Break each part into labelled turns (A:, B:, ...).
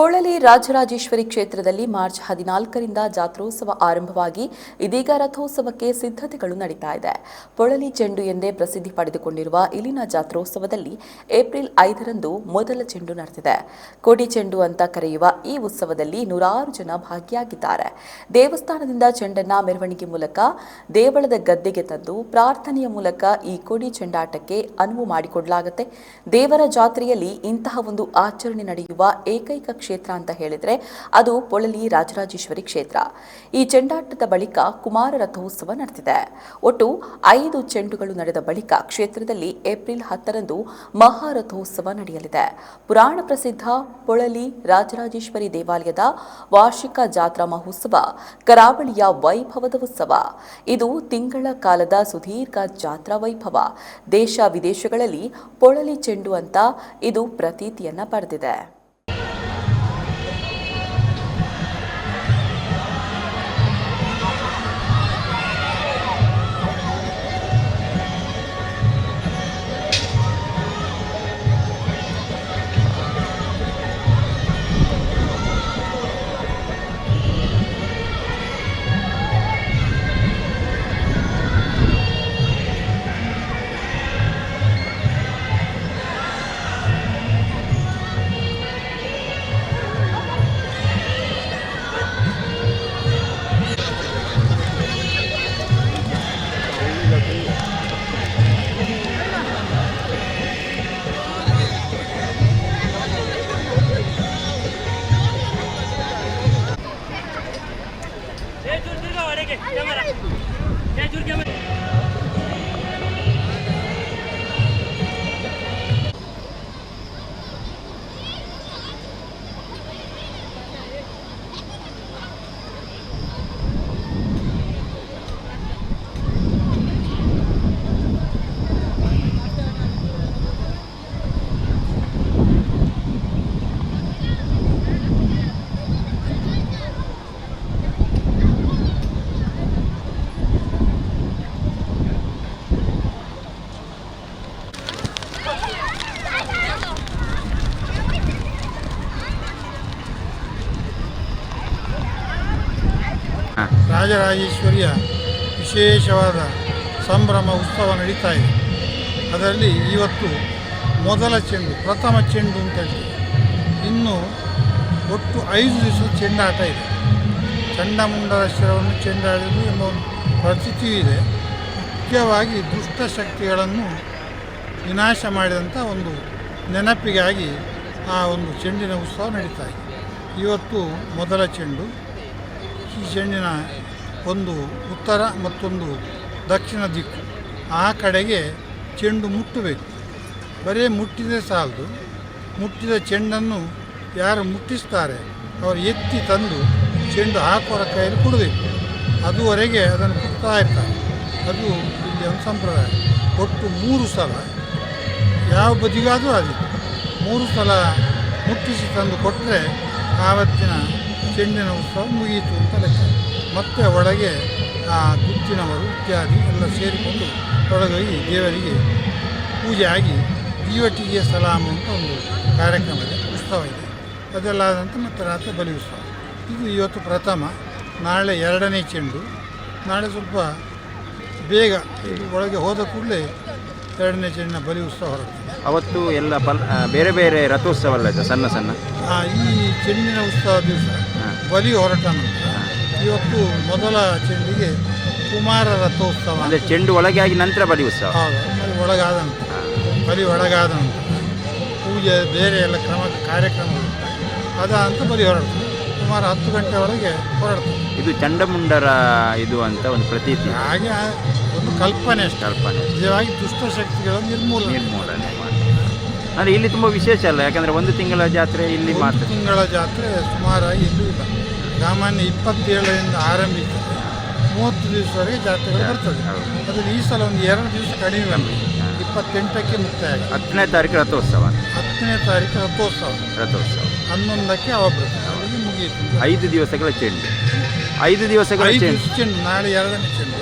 A: ಪೊಳಲಿ ರಾಜರಾಜೇಶ್ವರಿ ಕ್ಷೇತ್ರದಲ್ಲಿ ಮಾರ್ಚ್ ಹದಿನಾಲ್ಕರಿಂದ ಜಾತ್ರೋತ್ಸವ ಆರಂಭವಾಗಿ ಇದೀಗ ರಥೋತ್ಸವಕ್ಕೆ ಸಿದ್ಧತೆಗಳು ನಡೀತಾ ಇದೆ. ಪೊಳಲಿ ಚೆಂಡು ಎಂದೇ ಪ್ರಸಿದ್ಧಿ ಪಡೆದುಕೊಂಡಿರುವ ಇಲ್ಲಿನ ಜಾತ್ರೋತ್ಸವದಲ್ಲಿ ಏಪ್ರಿಲ್ ಐದರಂದು ಮೊದಲ ಚೆಂಡು ನಡೆದಿದೆ. ಕೊಡಿ ಚೆಂಡು ಅಂತ ಕರೆಯುವ ಈ ಉತ್ಸವದಲ್ಲಿ ನೂರಾರು ಜನ ಭಾಗಿಯಾಗಿದ್ದಾರೆ. ದೇವಸ್ಥಾನದಿಂದ ಚೆಂಡನ್ನ ಮೆರವಣಿಗೆ ಮೂಲಕ ದೇವಳದ ಗದ್ದೆಗೆ ತಂದು ಪ್ರಾರ್ಥನೆಯ ಮೂಲಕ ಈ ಕೊಡಿ ಚೆಂಡಾಟಕ್ಕೆ ಅನುವು ಮಾಡಿಕೊಡಲಾಗುತ್ತೆ. ದೇವರ ಜಾತ್ರೆಯಲ್ಲಿ ಇಂತಹ ಒಂದು ಆಚರಣೆ ನಡೆಯುವ ಏಕೈಕ ಅಂತ ಹೇಳಿದ್ರೆ ಅದು ಪೊಳಲಿ ರಾಜರಾಜೇಶ್ವರಿ ಕ್ಷೇತ್ರ. ಈ ಚೆಂಡಾಟದ ಬಳಿಕ ಕುಮಾರ ರಥೋತ್ಸವ ನಡೆದಿದೆ. ಒಟ್ಟು ಐದು ಚೆಂಡುಗಳು ನಡೆದ ಬಳಿಕ ಕ್ಷೇತ್ರದಲ್ಲಿ ಏಪ್ರಿಲ್ ಹತ್ತರಂದು ಮಹಾರಥೋತ್ಸವ ನಡೆಯಲಿದೆ. ಪುರಾಣ ಪ್ರಸಿದ್ಧ ಪೊಳಲಿ ರಾಜರಾಜೇಶ್ವರಿ ದೇವಾಲಯದ ವಾರ್ಷಿಕ ಜಾತ್ರಾ ಮಹೋತ್ಸವ ಕರಾವಳಿಯ ವೈಭವದ ಉತ್ಸವ. ಇದು ತಿಂಗಳ ಕಾಲದ ಸುದೀರ್ಘ ಜಾತ್ರಾ ವೈಭವ. ದೇಶ ವಿದೇಶಗಳಲ್ಲಿ ಪೊಳಲಿ ಚೆಂಡು ಅಂತ ಇದು ಪ್ರತೀತಿಯನ್ನ ಪಡೆದಿದೆ.
B: दुर्गा
C: ರಾಜರಾಜೇಶ್ವರಿಯ ವಿಶೇಷವಾದ ಸಂಭ್ರಮ ಉತ್ಸವ ನಡೀತಾ ಇದೆ. ಅದರಲ್ಲಿ ಇವತ್ತು ಮೊದಲ ಚೆಂಡು, ಪ್ರಥಮ ಚೆಂಡು ಅಂತ ಹೇಳಿ ಇನ್ನು ಒಟ್ಟು ಐದು ದಿವಸ ಚೆಂಡಾಟ ಇದೆ. ಚಂಡಮುಂಡರ ಶಿರವನ್ನು ಚೆಂಡಾಡಿದ್ರು ಎಂಬ ಒಂದು ಪ್ರತೀತಿಯೂ ಇದೆ. ಮುಖ್ಯವಾಗಿ ದುಷ್ಟಶಕ್ತಿಗಳನ್ನು ವಿನಾಶ ಮಾಡಿದಂಥ ಒಂದು ನೆನಪಿಗಾಗಿ ಆ ಒಂದು ಚೆಂಡಿನ ಉತ್ಸವ ನಡೀತಾ ಇದೆ. ಇವತ್ತು ಮೊದಲ ಚೆಂಡು. ಈ ಚೆಂಡಿನ ಒಂದು ಉತ್ತರ ಮತ್ತೊಂದು ದಕ್ಷಿಣ ದಿಕ್ಕು. ಆ ಕಡೆಗೆ ಚೆಂಡು ಮುಟ್ಟಬೇಕು. ಬರೀ ಮುಟ್ಟಿದರೆ ಸಾಲದು. ಮುಟ್ಟಿದ ಚೆಂಡನ್ನು ಯಾರು ಮುಟ್ಟಿಸ್ತಾರೆ, ಅವರು ಎತ್ತಿ ತಂದು ಚೆಂಡು ಹಾಕುವರ ಕೈಯಲ್ಲಿ ಕೊಡಬೇಕು. ಅದುವರೆಗೆ ಅದನ್ನು ಕೊಡ್ತಾ ಇರ್ತಾರೆ. ಅದು ಇಲ್ಲಿ ಒಂದು ಸಂಪ್ರದಾಯ ಒಟ್ಟು ಮೂರು ಸಲ, ಯಾವ ಬದಿಗಾದರೂ ಆದಿತ್ತು ಮೂರು ಸಲ ಮುಟ್ಟಿಸಿ ತಂದು ಕೊಟ್ಟರೆ ಆವತ್ತಿನ ಚೆಂಡಿನ ಉತ್ಸವ ಮುಗಿಯಿತು ಅಂತ ಲೆಕ್ಕ. ಮತ್ತೆ ಒಳಗೆ ಆ ಗುತ್ತಿನವರು ಇತ್ಯಾದಿ ಎಲ್ಲ ಸೇರಿಕೊಂಡು ಒಳಗೋಗಿ ದೇವರಿಗೆ ಪೂಜೆ ಆಗಿ ದೀವಟಿಗೆ ಸಲಾಮ್ ಅಂತ ಒಂದು ಕಾರ್ಯಕ್ರಮ ಇದೆ ಉತ್ಸವ ಇದೆ. ಅದೆಲ್ಲ ಆದಂತೆ ಮತ್ತೆ ರಾತ್ರಿ ಬಲಿ ಉತ್ಸವ. ಇದು ಇವತ್ತು ಪ್ರಥಮ ನಾಳೆ ಎರಡನೇ ಚೆಂಡು. ನಾಳೆ ಸ್ವಲ್ಪ ಬೇಗ ಇದು ಒಳಗೆ ಹೋದ ಕೂಡಲೇ ಎರಡನೇ ಚೆಂಡಿನ ಬಲಿ ಉತ್ಸವ ಹೊರಡ್ತದೆ.
D: ಅವತ್ತು ಎಲ್ಲ ಪಲ್ ಬೇರೆ ಬೇರೆ ರಥೋತ್ಸವ ಅಲ್ಲ ಸಣ್ಣ ಸಣ್ಣ?
C: ಈ ಚೆಂಡಿನ ಉತ್ಸವ ದಿವಸ. ಬಲಿ ಹೊರಟ ನಂತರ ಇವತ್ತು ಮೊದಲ ಚೆಂಡಿಗೆ ಕುಮಾರ ರಥೋತ್ಸವ
D: ಅಂದರೆ ಚೆಂಡು ಒಳಗೆ ಆಗಿ ನಂತರ ಬಲಿ ಉತ್ಸವ.
C: ಹೌದು ಬಲಿ ಒಳಗಾದ ನಂತರ ಬಲಿ ಒಳಗಾದಂತ ನಂತರ ಪೂಜೆ ಬೇರೆ ಎಲ್ಲ ಕ್ರಮ ಕಾರ್ಯಕ್ರಮಗಳು ಅದ ಅಂತ ಬಲಿ ಹೊರಡ್ತದೆ. ಸುಮಾರು ಹತ್ತು ಗಂಟೆ ಒಳಗೆ ಹೊರಡ್ತದೆ.
D: ಇದು ಚಂಡಮುಂಡರ ಇದು ಅಂತ ಒಂದು ಪ್ರತೀತಿ.
C: ಹಾಗೆ ಒಂದು ಕಲ್ಪನೆ ಅಷ್ಟೇ.
D: ಕಲ್ಪನೆ.
C: ನಿಜವಾಗಿ ದುಷ್ಟಶಕ್ತಿಗಳ ನಿರ್ಮೂಲನೆ.
D: ನಿರ್ಮೂಲನೆ. ಅಂದರೆ ಇಲ್ಲಿ ತುಂಬ ವಿಶೇಷ ಅಲ್ಲ ಯಾಕಂದರೆ ಒಂದು ತಿಂಗಳ ಜಾತ್ರೆ ಇಲ್ಲಿ ಮಾತ್ರ.
C: ತಿಂಗಳ ಜಾತ್ರೆ ಸುಮಾರಾಗಿ ಎಲ್ಲೂ ಇಲ್ಲ. ಸಾಮಾನ್ಯ ಇಪ್ಪತ್ತೇಳರಿಂದ ಆರಂಭಿಸಿ ಮೂವತ್ತು ದಿವಸವರೆಗೆ ಜಾತ್ರೆಗಳು ಬರ್ತದೆ. ಅದ್ರಲ್ಲಿ ಈ ಸಲ ಒಂದು ಎರಡು ದಿವಸ ಕಡಿಮೆ
D: ಬಂದು.
C: ಇಪ್ಪತ್ತೆಂಟಕ್ಕೆ ಮುಕ್ತಾಯ ಆಗಿದೆ.
D: ಹತ್ತನೇ ತಾರೀಕು ರಥೋತ್ಸವ.
C: ಹತ್ತನೇ ತಾರೀಕು ರಥೋತ್ಸವ.
D: ರಥೋತ್ಸವ.
C: ಹನ್ನೊಂದಕ್ಕೆ ಅವಭೃತ ಅಲ್ಲಿಗೆ ಮುಗಿಯಿತು
D: ಐದು ದಿವಸಗಳ ಚೆಂಡು. ಐದು ದಿವಸಗಳ
C: ಐದು
D: ಚೆಂಡು.
C: ದಿವಸ ಚೆಂಡು. ನಾಳೆ ಎರಡನೇ ಚೆಂಡು.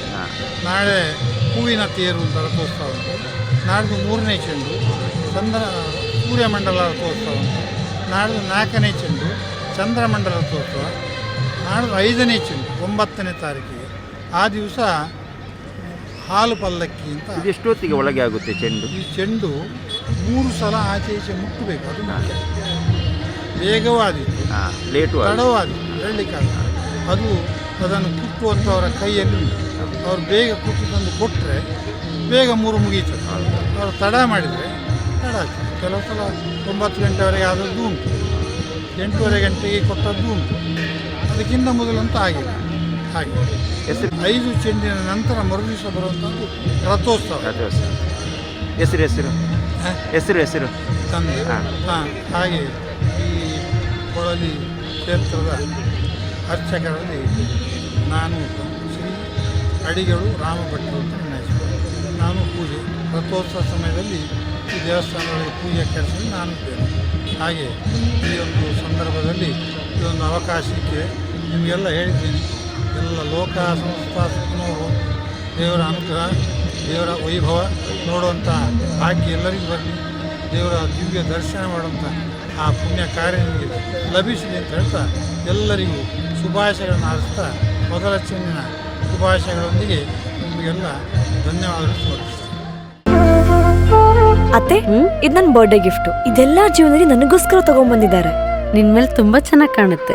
C: ನಾಳೆ ಹೂವಿನ ತೇರು ಅಂತ ರಥೋತ್ಸವ ಉಂಟು. ನಾಡ್ದು ಮೂರನೇ ಚೆಂಡು. ಚಂದ್ರ ಸೂರ್ಯಮಂಡಲ ರಥೋತ್ಸವ ಉಂಟು. ನಾಡ್ದು ನಾಲ್ಕನೇ ಚೆಂಡು. ಚಂದ್ರಮಂಡಲ ರಥೋತ್ಸವ. ನಾಡ್ದು ಐದನೇ ಚೆಂಡು ಒಂಬತ್ತನೇ ತಾರೀಕಿಗೆ. ಆ ದಿವಸ ಹಾಲು ಪಲ್ಲಕ್ಕಿ ಅಂತ.
D: ಎಷ್ಟೊತ್ತಿಗೆ ಒಳಗೆ ಆಗುತ್ತೆ ಚೆಂಡು?
C: ಈ ಚೆಂಡು ಮೂರು ಸಲ ಆಚೆ ಈಚೆ ಮುಟ್ಟಬೇಕು ಅದು ಮುಖ್ಯ. ವೇಗವಾದಿತ್ತು
D: ಹಾಂ ಲೇಟು ಆಗುತ್ತೆ.
C: ತಡವಾದಿತ್ತು ಹೇಳಲಿಕ್ಕಾಗ ಅದು ಅದನ್ನು ಕುಟ್ಟುವಂಥವರ ಕೈಯಲ್ಲಿ ಉಂಟು. ಅವ್ರು ಬೇಗ ಕುಟ್ಟು ತಂದು ಕೊಟ್ಟರೆ ಬೇಗ ಮೂರು ಮುಗೀತದೆ. ಅವರು ತಡ ಮಾಡಿದರೆ ತಡ ಆಗ್ತದೆ. ಕೆಲವು ಸಲ ಒಂಬತ್ತು ಗಂಟೆವರೆಗೆ ಆದದ್ದು ಉಂಟು. ಎಂಟೂವರೆ ಗಂಟೆಗೆ ಕೊಟ್ಟದ್ದು ಉಂಟು. ಅದಕ್ಕಿಂತ ಮೊದಲಂತೂ ಆಗಿಲ್ಲ ಹಾಗೆ.
D: ಹೆಸರು?
C: ಐದು ಚೆಂಡಿನ ನಂತರ ಮರುದಿವಸ ಬರುವಂಥದ್ದು ರಥೋತ್ಸವ.
D: ರಥೋತ್ಸವ. ಹೆಸರು ಹೆಸರು?
C: ಹ?
D: ಹೆಸರು ಹೆಸರು?
C: ತಂದೆ.
D: ಹಾಂ.
C: ಹಾಂ ಹಾಗೆ ಈ ಕೊಳಲಿ ಕ್ಷೇತ್ರದ ಅರ್ಚಕರಲ್ಲಿ ನಾನು ಒಬ್ಬ. ಶ್ರೀ ಅಡಿಗಳು ರಾಮಭಟ್ಟರು ಅಂತ ನನ್ನ ಹೆಸರು. ನಾನು ಪೂಜೆ. ರಥೋತ್ಸವ ಸಮಯದಲ್ಲಿ ಈ ದೇವಸ್ಥಾನದಲ್ಲಿ ಪೂಜೆ ಕೆಲಸ ನಾನು ಇದ್ದೇನೆ. ಹಾಗೆ ಈ ಒಂದು ಸಂದರ್ಭದಲ್ಲಿ ಈ ಒಂದು ಅವಕಾಶಕ್ಕೆ ನಿಮಗೆಲ್ಲ ಹೇಳ್ತೀನಿ. ಎಲ್ಲ ಲೋಕ ಸಂಸ್ಥಾ ಸುಖನೋರು ದೇವರ ಅನುಗ್ರಹ ದೇವರ ವೈಭವ ನೋಡುವಂಥ ಭಾಗ್ಯ ಎಲ್ಲರಿಗೂ ಬರಲಿ. ದೇವರ ದಿವ್ಯ ದರ್ಶನ ಮಾಡುವಂಥ ಆ ಪುಣ್ಯ ಕಾರ್ಯ ನಿಮಗೆ ಲಭಿಸಲಿ ಅಂತ ಹೇಳ್ತಾ ಎಲ್ಲರಿಗೂ ಶುಭಾಶಯಗಳನ್ನು ಹಾರಿಸ್ತಾ ಮೊದಲ ಚೆನ್ನಿನ ಶುಭಾಶಯಗಳೊಂದಿಗೆ ನಿಮಗೆಲ್ಲ ಧನ್ಯವಾದಗಳು ಸಮರ್ಪಿಸ್ತೀನಿ
E: ಅತ್ತೆ ಇದು ನನ್ನ ಬರ್ಡೇ ಗಿಫ್ಟ್ ಇದೆಲ್ಲ ಜೀವನದಲ್ಲಿ ನನಗೋಸ್ಕರ ತಗೊಂಡ್ಬಂದಿದ್ದಾರೆ
F: ನಿನ್ ಮೇಲೆ ತುಂಬಾ ಚೆನ್ನಾಗಿ ಕಾಣುತ್ತೆ.